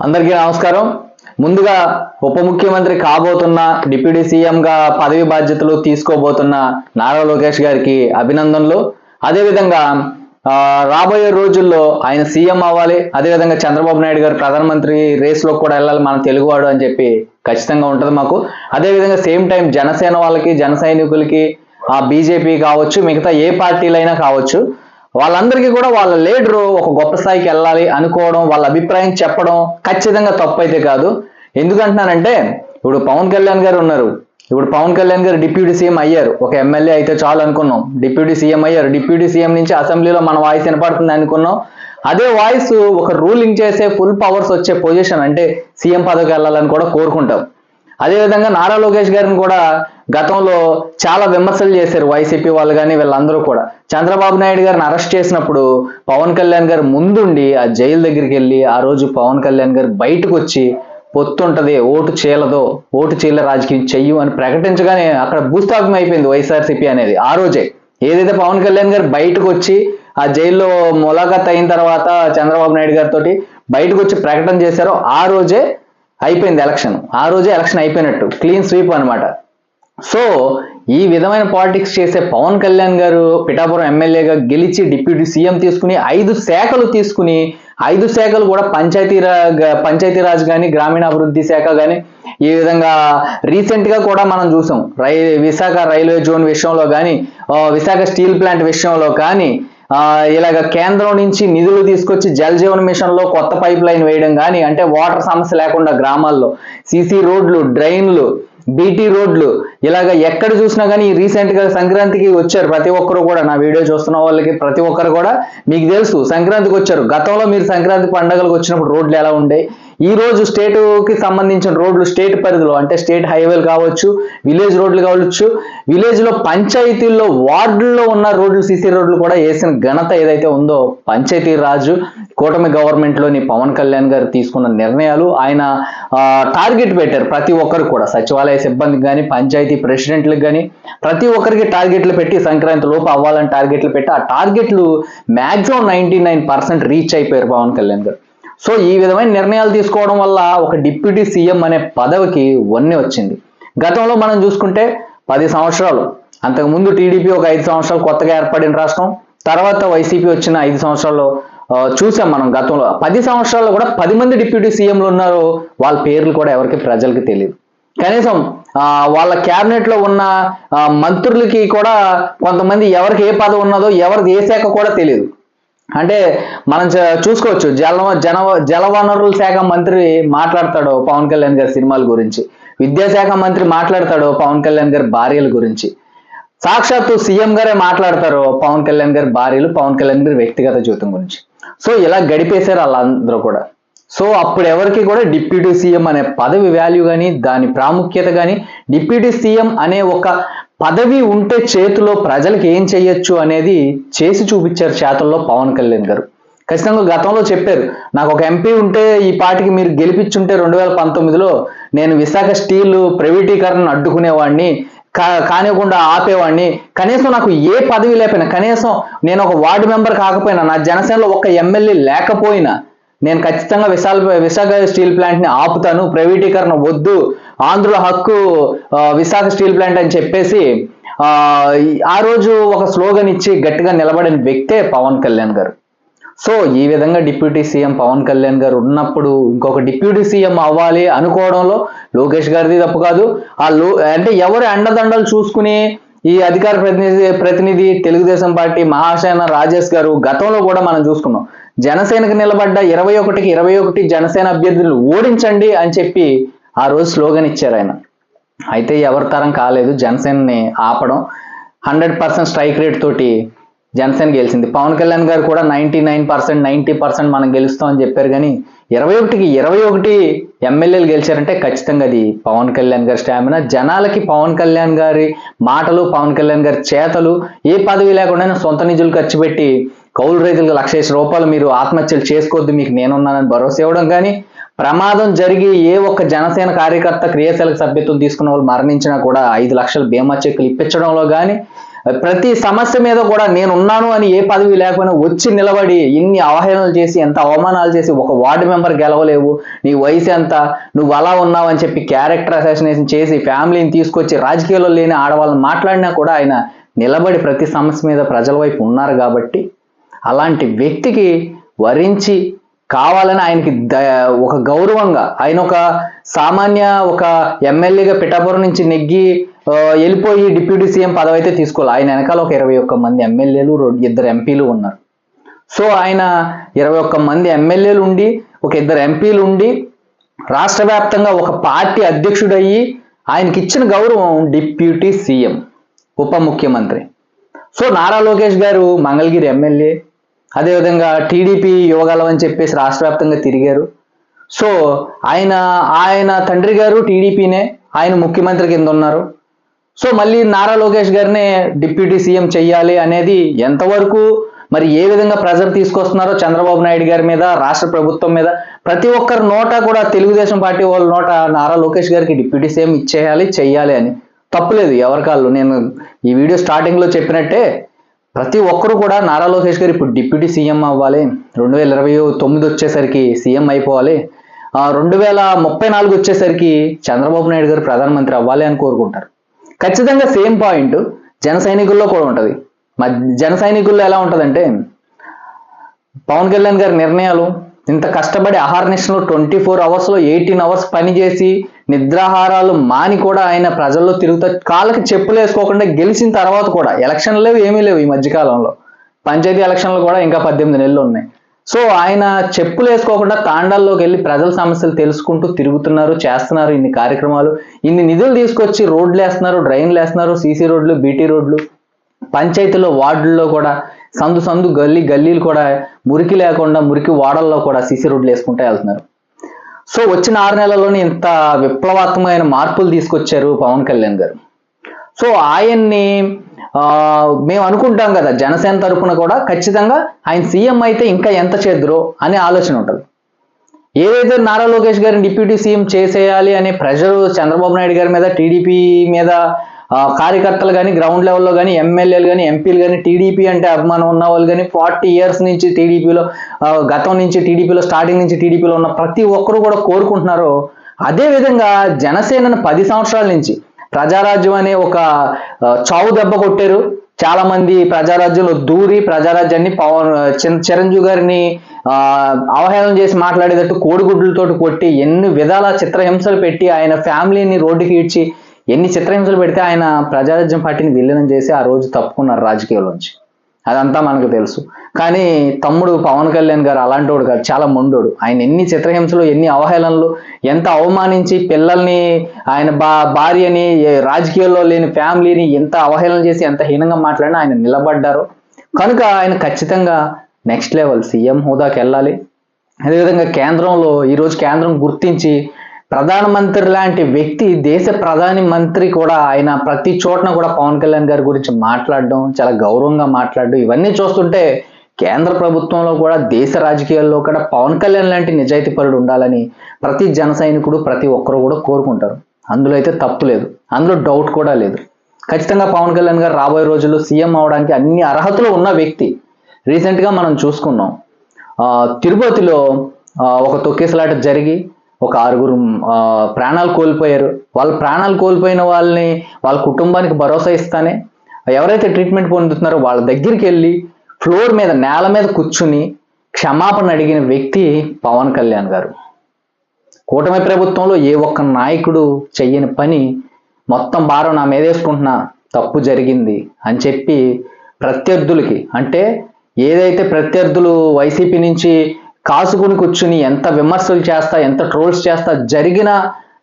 అందరికీ నమస్కారం. ముందుగా ఉప ముఖ్యమంత్రి కాబోతున్న డిప్యూటీ సీఎంగా పదవి బాధ్యతలు తీసుకోబోతున్న నారా లోకేష్ గారికి అభినందనలు. అదేవిధంగా రాబోయే రోజుల్లో ఆయన సీఎం అవ్వాలి. అదేవిధంగా చంద్రబాబు నాయుడు గారు ప్రధానమంత్రి రేస్లో కూడా వెళ్ళాలి మన తెలుగువాడు అని చెప్పి ఖచ్చితంగా ఉంటుంది మాకు. అదేవిధంగా సేమ్ టైం జనసేన వాళ్ళకి జన సైనికులకి ఆ బీజేపీ కావచ్చు మిగతా ఏ పార్టీలైనా కావచ్చు వాళ్ళందరికీ కూడా వాళ్ళ లీడరు ఒక గొప్ప స్థాయికి వెళ్ళాలి అనుకోవడం వాళ్ళ అభిప్రాయం చెప్పడం ఖచ్చితంగా తప్పు అయితే కాదు. ఎందుకంటున్నానంటే ఇప్పుడు పవన్ కళ్యాణ్ గారు ఉన్నారు. ఇప్పుడు పవన్ కళ్యాణ్ గారు డిప్యూటీ సీఎం అయ్యారు. ఒక ఎమ్మెల్యే అయితే చాలు అనుకున్నాం. డిప్యూటీ సీఎం అయ్యారు. డిప్యూటీ సీఎం నుంచి అసెంబ్లీలో మన వాయిస్ వినపడుతుంది అనుకున్నాం. అదే వాయిస్ ఒక రూలింగ్ చేసే ఫుల్ పవర్స్ వచ్చే పొజిషన్ అంటే సీఎం పదవికి వెళ్ళాలని కూడా కోరుకుంటాం. అదేవిధంగా నారా లోకేష్ గారిని కూడా గతంలో చాలా విమర్శలు చేశారు వైసీపీ వాళ్ళు కానీ వీళ్ళందరూ కూడా. చంద్రబాబు నాయుడు గారిని అరెస్ట్ చేసినప్పుడు పవన్ కళ్యాణ్ గారు ముందుండి ఆ జైలు దగ్గరికి వెళ్ళి ఆ రోజు పవన్ కళ్యాణ్ గారు బయటకు వచ్చి పొత్తుంటది ఓటు చీలదో ఓటు చీల రాజకీయం చెయ్యు అని ప్రకటించగానే అక్కడ భూస్థాపం అయిపోయింది వైఎస్ఆర్సీపీ అనేది ఆ రోజే. ఏదైతే పవన్ కళ్యాణ్ గారు బయటకు వచ్చి ఆ జైల్లో ములాఖత్ అయిన తర్వాత చంద్రబాబు నాయుడు గారితో బయటకు వచ్చి ప్రకటన చేశారో ఆ రోజే అయిపోయింది ఎలక్షన్ ఆ రోజే ఎలక్షన్ అయిపోయినట్టు. క్లీన్ స్వీప్ అనమాట సో ఈ విధమైన పాలిటిక్స్ చేసే పవన్ కళ్యాణ్ గారు పిఠాపురం ఎమ్మెల్యేగా గెలిచి డిప్యూటీ సీఎం తీసుకుని ఐదు శాఖలు తీసుకుని ఐదు శాఖలు కూడా పంచాయతీ పంచాయతీరాజ్ కానీ గ్రామీణాభివృద్ధి శాఖ కానీ ఈ విధంగా రీసెంట్గా కూడా మనం చూసాం. రై విశాఖ రైల్వే జోన్ విషయంలో కానీ విశాఖ స్టీల్ ప్లాంట్ విషయంలో కానీ ఇలాగ కేంద్రం నుంచి నిధులు తీసుకొచ్చి జల్ జీవన్ మిషన్లో కొత్త పైప్ లైన్ వేయడం కానీ అంటే వాటర్ సమస్య లేకుండా గ్రామాల్లో సీసీ రోడ్లు డ్రైన్లు బీటీ రోడ్లు ఇలాగ ఎక్కడ చూసినా కానీ రీసెంట్గా సంక్రాంతికి వచ్చారు ప్రతి ఒక్కరు కూడా. నా వీడియో చూస్తున్న వాళ్ళకి ప్రతి ఒక్కరు కూడా మీకు తెలుసు సంక్రాంతికి వచ్చారు. గతంలో మీరు సంక్రాంతి పండుగలకు వచ్చినప్పుడు రోడ్లు ఎలా ఉండే ఈ రోజు స్టేట్కి సంబంధించిన రోడ్లు స్టేట్ పరిధిలో అంటే స్టేట్ హైవేలు కావచ్చు విలేజ్ రోడ్లు కావచ్చు విలేజ్లో పంచాయతీల్లో వార్డుల్లో ఉన్న రోడ్లు సీసీ రోడ్లు కూడా వేసిన ఘనత ఏదైతే ఉందో పంచాయతీ రాజు కూటమి గవర్నమెంట్లోని పవన్ కళ్యాణ్ గారు తీసుకున్న నిర్ణయాలు. ఆయన టార్గెట్ పెట్టారు ప్రతి ఒక్కరు కూడా సచివాలయ సిబ్బందికి కానీ పంచాయతీ ప్రెసిడెంట్లకు కానీ ప్రతి ఒక్కరికి టార్గెట్లు పెట్టి సంక్రాంతి లోపు అవ్వాలని టార్గెట్లు పెట్టి ఆ టార్గెట్లు maximum ninety nine percent reach అయిపోయారు పవన్ కళ్యాణ్ గారు. సో ఈ విధమైన నిర్ణయాలు తీసుకోవడం వల్ల ఒక డిప్యూటీ సీఎం అనే పదవికి వన్నీ వచ్చింది. గతంలో మనం చూసుకుంటే పది సంవత్సరాలు. అంతకుముందు టీడీపీ ఒక ఐదు సంవత్సరాలు కొత్తగా ఏర్పడిన రాష్ట్రం. తర్వాత వైసీపీ వచ్చిన ఐదు సంవత్సరాల్లో చూసాం మనం గతంలో. పది సంవత్సరాల్లో కూడా పది మంది డిప్యూటీ సీఎంలు ఉన్నారు. వాళ్ళ పేర్లు కూడా ఎవరికి ప్రజలకి తెలియదు కనీసం వాళ్ళ క్యాబినెట్లో ఉన్న మంత్రులకి కూడా కొంతమంది ఎవరికి ఏ పదవి ఉన్నదో ఎవరికి ఏ శాఖ కూడా తెలియదు అంటే మనం చూసుకోవచ్చు. జల జన జలవనరుల శాఖ మంత్రి మాట్లాడతాడు పవన్ కళ్యాణ్ గారి సినిమాల గురించి. విద్యాశాఖ మంత్రి మాట్లాడతాడు పవన్ కళ్యాణ్ గారి భార్యల గురించి. సాక్షాత్తు సీఎం గారే మాట్లాడతారు పవన్ కళ్యాణ్ గారి భార్యలు పవన్ కళ్యాణ్ గారి వ్యక్తిగత జీవితం గురించి. సో ఇలా గడిపేశారు వాళ్ళందరూ కూడా. సో అప్పుడు ఎవరికి కూడా డిప్యూటీ సీఎం అనే పదవి వాల్యూ కానీ దాని ప్రాముఖ్యత కానీ డిప్యూటీ సీఎం అనే ఒక పదవి ఉంటే చేతిలో ప్రజలకు ఏం చేయొచ్చు అనేది చేసి చూపించారు చేతల్లో పవన్ కళ్యాణ్ గారు. ఖచ్చితంగా గతంలో చెప్పారు నాకు ఒక ఎంపీ ఉంటే ఈ పార్టీకి మీరు గెలిపించుంటే రెండు వేల పంతొమ్మిదిలో నేను విశాఖ స్టీల్ ప్రైవేటీకరణను అడ్డుకునేవాడిని కా- కానివ్వకుండా ఆపేవాడిని. కనీసం నాకు ఏ పదవి లేకపోయినా కనీసం నేను ఒక వార్డు మెంబర్ కాకపోయినా నా జనసేనలో ఒక ఎమ్మెల్యే లేకపోయినా నేను ఖచ్చితంగా విశాఖ విశాఖ స్టీల్ ప్లాంట్ని ఆపుతాను ప్రైవేటీకరణ వద్దు ఆంధ్రుల హక్కు విశాఖ స్టీల్ ప్లాంట్ అని చెప్పేసి ఆ రోజు ఒక స్లోగన్ ఇచ్చి గట్టిగా నిలబడిన వ్యక్తే పవన్ కళ్యాణ్ గారు. సో ఈ విధంగా డిప్యూటీ సీఎం పవన్ కళ్యాణ్ గారు ఉన్నప్పుడు ఇంకొక డిప్యూటీ సీఎం అవ్వాలి అనుకోవడంలో లోకేష్ గారిది తప్పు కాదు. ఆ లో అంటే ఎవరు అండదండలు చూసుకుని ఈ అధికార ప్రతినిధి ప్రతినిధి తెలుగుదేశం పార్టీ మహాసేన రాజేష్ గారు గతంలో కూడా మనం చూసుకున్నాం. జనసేనకు నిలబడ్డ ఇరవై ఒకటికి ఇరవై ఒకటి జనసేన అభ్యర్థులు ఓడించండి అని చెప్పి ఆ రోజు స్లోగన్ ఇచ్చారు ఆయన. అయితే ఎవరి తరం కాలేదు జనసేనని ఆపడం. హండ్రెడ్ పర్సెంట్ స్ట్రైక్ రేట్ తోటి జనసేన గెలిచింది. పవన్ కళ్యాణ్ గారు కూడా ninety nine percent ninety percent మనం గెలుస్తాం అని చెప్పారు కానీ ఇరవై ఒకటికి ఇరవై ఒకటి ఎమ్మెల్యేలు గెలిచారంటే ఖచ్చితంగా అది పవన్ కళ్యాణ్ గారి స్టామినా. జనాలకి పవన్ కళ్యాణ్ గారి మాటలు పవన్ కళ్యాణ్ గారి చేతలు ఏ పదవి లేకుండా సొంత నిధులు ఖర్చు పెట్టి కౌలు రైతులకు లక్ష రూపాయలు మీరు ఆత్మహత్యలు చేసుకోవద్దు మీకు నేనున్నానని భరోసా ఇవ్వడం కానీ ప్రమాదం జరిగి ఏ ఒక్క జనసేన కార్యకర్త క్రియాశీలక సభ్యత్వం తీసుకున్న వాళ్ళు మరణించినా కూడా ఐదు లక్షల బీమా చెక్కులు ఇప్పించడంలో కానీ ప్రతి సమస్య మీద కూడా నేను ఉన్నాను అని ఏ పదవి లేకపోయినా వచ్చి నిలబడి ఇన్ని అవహేళనలు చేసి ఎంత అవమానాలు చేసి ఒక వార్డు మెంబర్ గెలవలేవు నీ వయసు ఎంత నువ్వు అలా ఉన్నావు అని చెప్పి క్యారెక్టర్ అసాసినేషన్ చేసి ఫ్యామిలీని తీసుకొచ్చి రాజకీయాల్లో లేని ఆడవాళ్ళని మాట్లాడినా కూడా ఆయన నిలబడి ప్రతి సమస్య మీద ప్రజల వైపు ఉన్నారు కాబట్టి అలాంటి వ్యక్తికి వరించి కావాలని ఆయనకి ఒక గౌరవంగా ఆయన ఒక సామాన్య ఒక ఎమ్మెల్యేగా పిఠాపురం నుంచి నెగ్గి వెళ్ళిపోయి డిప్యూటీ సీఎం పదవి అయితే తీసుకోవాలి. ఆయన వెనకాల ఒక ఇరవై ఒక్క మంది ఎమ్మెల్యేలు ఇద్దరు ఎంపీలు ఉన్నారు. సో ఆయన ఇరవై ఒక్క మంది ఎమ్మెల్యేలు ఉండి ఒక ఇద్దరు ఎంపీలు ఉండి రాష్ట్ర వ్యాప్తంగా ఒక పార్టీ అధ్యక్షుడయ్యి ఆయనకి ఇచ్చిన గౌరవం డిప్యూటీ సీఎం ఉప ముఖ్యమంత్రి. సో నారా లోకేష్ గారు మంగళగిరి ఎమ్మెల్యే అదేవిధంగా టీడీపీ యువగలం అని చెప్పేసి రాష్ట్ర వ్యాప్తంగా తిరిగారు. సో ఆయన ఆయన తండ్రి గారు టీడీపీనే ఆయన ముఖ్యమంత్రి కింద ఉన్నారు. సో మళ్ళీ నారా లోకేష్ గారినే డిప్యూటీ సీఎం చెయ్యాలి అనేది ఎంతవరకు మరి ఏ విధంగా ప్రెజర్ తీసుకొస్తున్నారో చంద్రబాబు నాయుడు గారి మీద రాష్ట్ర ప్రభుత్వం మీద ప్రతి ఒక్కరి నోట కూడా తెలుగుదేశం పార్టీ వాళ్ళ నోట నారా లోకేష్ గారికి డిప్యూటీ సీఎం ఇచ్చేయాలి చెయ్యాలి అని తప్పులేదు ఎవరికాళ్ళు నేను ఈ వీడియో స్టార్టింగ్లో చెప్పినట్టే ప్రతి ఒక్కరు కూడా నారా లోకేష్ గారు ఇప్పుడు డిప్యూటీ సీఎం అవ్వాలి. రెండు వేల ఇరవై తొమ్మిది వచ్చేసరికి సీఎం అయిపోవాలి. రెండు వేల ముప్పై నాలుగు వచ్చేసరికి చంద్రబాబు నాయుడు గారు ప్రధానమంత్రి అవ్వాలి అని కోరుకుంటారు. ఖచ్చితంగా సేమ్ పాయింట్. జన సైనికుల్లో కూడా ఉంటుంది. జన సైనికుల్లో ఎలా ఉంటుందంటే పవన్ కళ్యాణ్ గారి నిర్ణయాలు ఇంత కష్టపడి అహార్నిషన్లో ట్వంటీ ఫోర్ అవర్స్లో ఎయిటీన్ అవర్స్ పనిచేసి నిద్రాహారాలు మాని కూడా ఆయన ప్రజల్లో తిరుగుతా కాళ్ళకి చెప్పులు వేసుకోకుండా గెలిచిన తర్వాత కూడా ఎలక్షన్లు లేవు ఏమీ లేవు ఈ మధ్యకాలంలో. పంచాయతీ ఎలక్షన్లు కూడా ఇంకా పద్దెనిమిది నెలలు ఉన్నాయి. సో ఆయన చెప్పులు వేసుకోకుండా తాండాల్లోకి వెళ్ళి ప్రజల సమస్యలు తెలుసుకుంటూ తిరుగుతున్నారు చేస్తున్నారు ఇన్ని కార్యక్రమాలు ఇన్ని నిధులు తీసుకొచ్చి రోడ్లు వేస్తున్నారు డ్రైన్లు వేస్తున్నారు సీసీ రోడ్లు బీటీ రోడ్లు పంచాయతీలో వార్డుల్లో కూడా సందు సందు గల్లీ గల్లీలు కూడా మురికి లేకుండా మురికి వాడల్లో కూడా సీసీ రోడ్లు వేసుకుంటూ వెళ్తున్నారు. సో వచ్చిన ఆరు నెలల్లోనే ఇంత విప్లవాత్మకమైన మార్పులు తీసుకొచ్చారు పవన్ కళ్యాణ్ గారు. సో ఆయన్ని మేము అనుకుంటాం కదా జనసేన తరపున కూడా ఖచ్చితంగా ఆయన సీఎం అయితే ఇంకా ఎంత చేద్దరో అనే ఆలోచన ఉంటుంది. ఏదైతే నారా లోకేష్ గారిని డిప్యూటీ సీఎం చేసేయాలి అనే ప్రెషర్ చంద్రబాబు నాయుడు గారి మీద టీడీపీ మీద కార్యకర్తలు కానీ గ్రౌండ్ లెవెల్లో కానీ ఎమ్మెల్యేలు కానీ ఎంపీలు కానీ టీడీపీ అంటే అభిమానం ఉన్న వాళ్ళు కానీ ఫార్టీ ఇయర్స్ నుంచి టీడీపీలో గతం నుంచి టీడీపీలో స్టార్టింగ్ నుంచి టీడీపీలో ఉన్న ప్రతి ఒక్కరు కూడా కోరుకుంటున్నారు. అదేవిధంగా జనసేనను పది సంవత్సరాల నుంచి ప్రజారాజ్యం అనే ఒక చావు దెబ్బ కొట్టారు. చాలా మంది ప్రజారాజ్యంలో దూరి ప్రజారాజ్యాన్ని పవన్ చిన్- చిరంజీవి గారిని అవహేళన చేసి మాట్లాడేటట్టు కోడిగుడ్లతో కొట్టి ఎన్ని విధాల చిత్రహింసలు పెట్టి ఆయన ఫ్యామిలీని రోడ్డుకి ఇడ్చి ఎన్ని చిత్రహింసలు పెడితే ఆయన ప్రజారాజ్యం పార్టీని విలీనం చేసి ఆ రోజు తప్పుకున్నారు రాజకీయాల్లోంచి. అదంతా మనకు తెలుసు. కానీ తమ్ముడు పవన్ కళ్యాణ్ గారు అలాంటోడు కాదు చాలా మొండోడు. ఆయన ఎన్ని చిత్రహింసలు ఎన్ని అవహేళనలు ఎంత అవమానించి పిల్లల్ని ఆయన బా భార్యని రాజకీయాల్లో లేని ఫ్యామిలీని ఎంత అవహేళన చేసి ఎంత హీనంగా మాట్లాడినా ఆయన నిలబడ్డారు. కనుక ఆయన ఖచ్చితంగా నెక్స్ట్ లెవెల్ సీఎం హోదాకి వెళ్ళాలి. అదేవిధంగా కేంద్రంలో ఈరోజు కేంద్రం గుర్తించి ప్రధానమంత్రి లాంటి వ్యక్తి దేశ ప్రధాని మంత్రి కూడా ఆయన ప్రతి చోటన కూడా పవన్ కళ్యాణ్ గారి గురించి మాట్లాడడం చాలా గౌరవంగా మాట్లాడడం ఇవన్నీ చూస్తుంటే కేంద్ర ప్రభుత్వంలో కూడా దేశ రాజకీయాల్లో కూడా పవన్ కళ్యాణ్ లాంటి నిజాయితీ పరుడు ఉండాలని ప్రతి జన సైనికుడు ప్రతి ఒక్కరు కూడా కోరుకుంటారు. అందులో అయితే తప్పు లేదు. అందులో డౌట్ కూడా లేదు. ఖచ్చితంగా పవన్ కళ్యాణ్ గారు రాబోయే రోజుల్లో సీఎం అవడానికి అన్ని అర్హతలు ఉన్న వ్యక్తి. రీసెంట్గా మనం చూసుకున్నాం. తిరుపతిలో ఒక తొక్కేసలాట జరిగి ఒక ఆరుగురు ప్రాణాలు కోల్పోయారు. వాళ్ళ ప్రాణాలు కోల్పోయిన వాళ్ళని వాళ్ళ కుటుంబానికి భరోసా ఇస్తానే ఎవరైతే ట్రీట్మెంట్ పొందుతున్నారో వాళ్ళ దగ్గరికి వెళ్ళి ఫ్లోర్ మీద నేల మీద కూర్చుని క్షమాపణ అడిగిన వ్యక్తి పవన్ కళ్యాణ్ గారు. కూటమి ప్రభుత్వంలో ఏ ఒక్క నాయకుడు చెయ్యని పని మొత్తం భారం నా మీద వేసుకుంటున్నా తప్పు జరిగింది అని చెప్పి ప్రత్యర్థులకి అంటే ఏదైతే ప్రత్యర్థులు వైసీపీ నుంచి కాసుకుని కూర్చుని ఎంత విమర్శలు చేస్తా ఎంత ట్రోల్స్ చేస్తా జరిగిన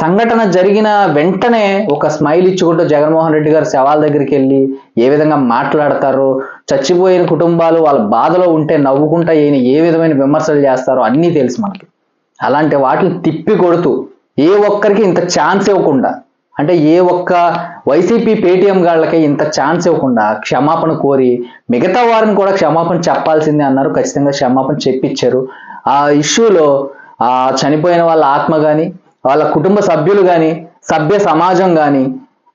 సంఘటన జరిగిన వెంటనే ఒక స్మైల్ ఇచ్చుకుంటూ జగన్మోహన్ రెడ్డి గారు శవాల దగ్గరికి వెళ్ళి ఏ విధంగా మాట్లాడతారో చచ్చిపోయిన కుటుంబాలు వాళ్ళ బాధలో ఉంటే నవ్వుకుంటా ఈయన ఏ విధమైన విమర్శలు చేస్తారో అన్నీ తెలుసు మనకి. అలాంటి వాటిని తిప్పి కొడుతూ ఏ ఒక్కరికి ఇంత ఛాన్స్ ఇవ్వకుండా అంటే ఏ ఒక్క వైసీపీ పేటీఎం గాళ్ళకి ఇంత ఛాన్స్ ఇవ్వకుండా క్షమాపణ కోరి మిగతా వారిని కూడా క్షమాపణ చెప్పాల్సిందే అన్నారు. ఖచ్చితంగా క్షమాపణ చెప్పించారు ఆ ఇష్యూలో ఆ చనిపోయిన వాళ్ళ ఆత్మ కానీ వాళ్ళ కుటుంబ సభ్యులు కానీ సభ్య సమాజం కానీ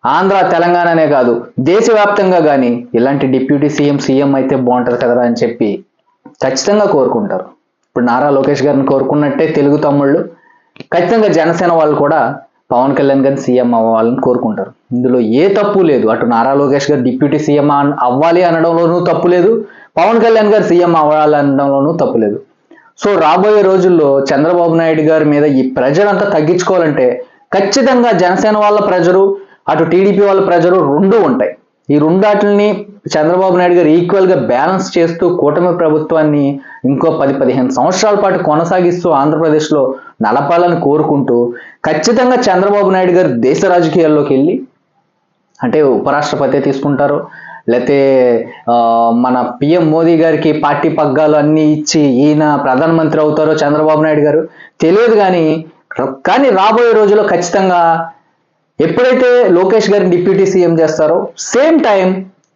ఆంధ్ర తెలంగాణనే కాదు దేశవ్యాప్తంగా కానీ ఇలాంటి డిప్యూటీ సీఎం సీఎం అయితే బాగుంటుంది కదరా అని చెప్పి ఖచ్చితంగా కోరుకుంటారు. ఇప్పుడు నారా లోకేష్ గారిని కోరుకున్నట్టే తెలుగు తమ్ముళ్ళు. ఖచ్చితంగా జనసేన వాళ్ళు కూడా పవన్ కళ్యాణ్ గారిని సీఎం అవ్వాలని కోరుకుంటారు. ఇందులో ఏ తప్పు లేదు. అటు నారా లోకేష్ గారు డిప్యూటీ సీఎం అవ్వాలి అనడంలోనూ తప్పు లేదు. పవన్ కళ్యాణ్ గారు సీఎం అవ్వాలి అనడంలోనూ తప్పు లేదు. సో రాబోయే రోజుల్లో చంద్రబాబు నాయుడు గారి మీద ఈ ప్రజలంతా తగ్గించుకోవాలంటే ఖచ్చితంగా జనసేన వాళ్ళ ప్రజలు అటు టీడీపీ వాళ్ళ ప్రజలు రెండు ఉంటాయి. ఈ రెండాటిని చంద్రబాబు నాయుడు గారు ఈక్వల్గా బ్యాలెన్స్ చేస్తూ కూటమి ప్రభుత్వాన్ని ఇంకో పది పదిహేను సంవత్సరాల పాటు కొనసాగిస్తూ ఆంధ్రప్రదేశ్లో నడపాలని కోరుకుంటూ ఖచ్చితంగా చంద్రబాబు నాయుడు గారు దేశ రాజకీయాల్లోకి వెళ్ళి అంటే ఉపరాష్ట్రపతి తీసుకుంటారు లేకపోతే మన పిఎం మోదీ గారికి పార్టీ పగ్గాలు అన్ని ఇచ్చి ఈయన ప్రధానమంత్రి అవుతారో చంద్రబాబు నాయుడు గారు తెలియదు కానీ కానీ రాబోయే రోజుల్లో ఖచ్చితంగా ఎప్పుడైతే లోకేష్ గారిని డిప్యూటీ సీఎం చేస్తారో సేమ్ టైం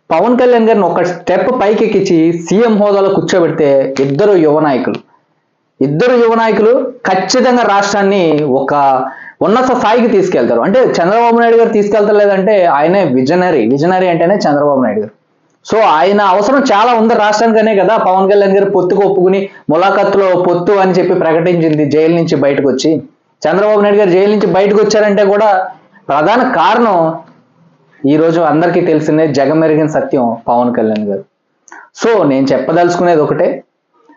పవన్ కళ్యాణ్ గారిని ఒక స్టెప్ పైకి ఎక్కించి సీఎం హోదాలో కూర్చోబెడితే ఇద్దరు యువ నాయకులు. ఇద్దరు యువ నాయకులు ఖచ్చితంగా రాష్ట్రాన్ని ఒక ఉన్నత స్థాయికి తీసుకెళ్తారు. అంటే చంద్రబాబు నాయుడు గారు తీసుకెళ్తలేదంటే ఆయనే విజనరీ. విజనరీ అంటేనే చంద్రబాబు నాయుడు గారు. సో ఆయన అవసరం చాలా ఉంది రాష్ట్రానికనే కదా. పవన్ కళ్యాణ్ గారు పొత్తుకు ఒప్పుకుని ములాఖత్లో పొత్తు అని చెప్పి ప్రకటించింది జైలు నుంచి బయటకు వచ్చి చంద్రబాబు నాయుడు గారు జైలు నుంచి బయటకు వచ్చారంటే కూడా ప్రధాన కారణం ఈ రోజు అందరికీ తెలిసిందే జగమెరిగిన సత్యం పవన్ కళ్యాణ్ గారు. సో నేను చెప్పదలుచుకునేది ఒకటే.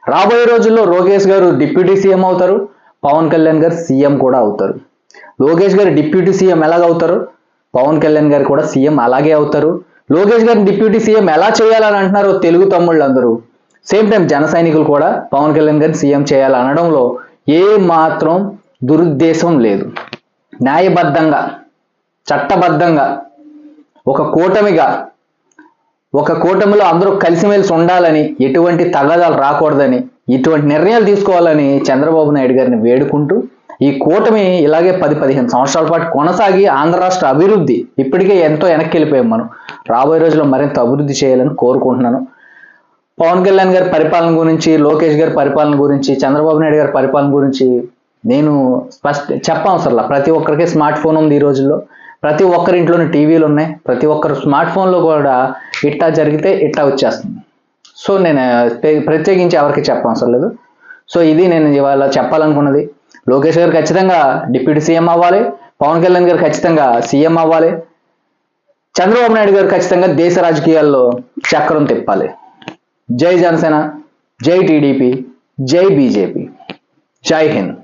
రాబోయే రోజుల్లో రోగేష్ గారు డిప్యూటీ సీఎం అవుతారు. పవన్ కళ్యాణ్ గారు సీఎం కూడా అవుతారు. లోకేష్ గారు డిప్యూటీ సీఎం ఎలాగవుతారు? పవన్ కళ్యాణ్ గారు కూడా సీఎం అలాగే అవుతారు. లోకేష్ గారిని డిప్యూటీ సీఎం ఎలా చేయాలని అంటున్నారు తెలుగు తమ్ముళ్ళు అందరూ సేమ్ టైం జన సైనికులు కూడా పవన్ కళ్యాణ్ గారిని సీఎం చేయాలి అనడంలో ఏ మాత్రం దురుద్దేశం లేదు. న్యాయబద్ధంగా చట్టబద్ధంగా ఒక కూటమిగా ఒక కూటమిలో అందరూ కలిసిమెలిసి ఉండాలని ఎటువంటి తగాదాలు రాకూడదని ఇటువంటి నిర్ణయాలు తీసుకోవాలని చంద్రబాబు నాయుడు గారిని వేడుకుంటూ ఈ కూటమి ఇలాగే పది పదిహేను సంవత్సరాల పాటు కొనసాగి ఆంధ్ర రాష్ట్ర అభివృద్ధి ఇప్పటికే ఎంతో వెనక్కి వెళ్ళిపోయాం మనం. రాబోయే రోజుల్లో మరింత అభివృద్ధి చేయాలని కోరుకుంటున్నాను. పవన్ కళ్యాణ్ గారి పరిపాలన గురించి లోకేష్ గారి పరిపాలన గురించి చంద్రబాబు నాయుడు గారి పరిపాలన గురించి నేను స్పష్ట చెప్పవసరంలా ప్రతి ఒక్కరికి స్మార్ట్ ఫోన్ ఉంది ఈ రోజుల్లో. ప్రతి ఒక్కరి ఇంట్లోనే టీవీలు ఉన్నాయి. ప్రతి ఒక్కరు స్మార్ట్ ఫోన్లో కూడా ఇట్టా జరిగితే ఇట్టా వచ్చేస్తుంది. సో నేను ప్రత్యేకించి ఎవరికి చెప్పవసరం లేదు. సో ఇది నేను ఇవాళ చెప్పాలనుకున్నది. లోకేష్ గారు ఖచ్చితంగా డిప్యూటీ సీఎం అవ్వాలి పవన్ కళ్యాణ్ గారు ఖచ్చితంగా సీఎం అవ్వాలి చంద్రబాబు నాయుడు గారు ఖచ్చితంగా దేశ రాజకీయాల్లో చక్రం తిప్పాలి. జై జనసేన జై టీడీపీ జై బీజేపీ. జై హింద్.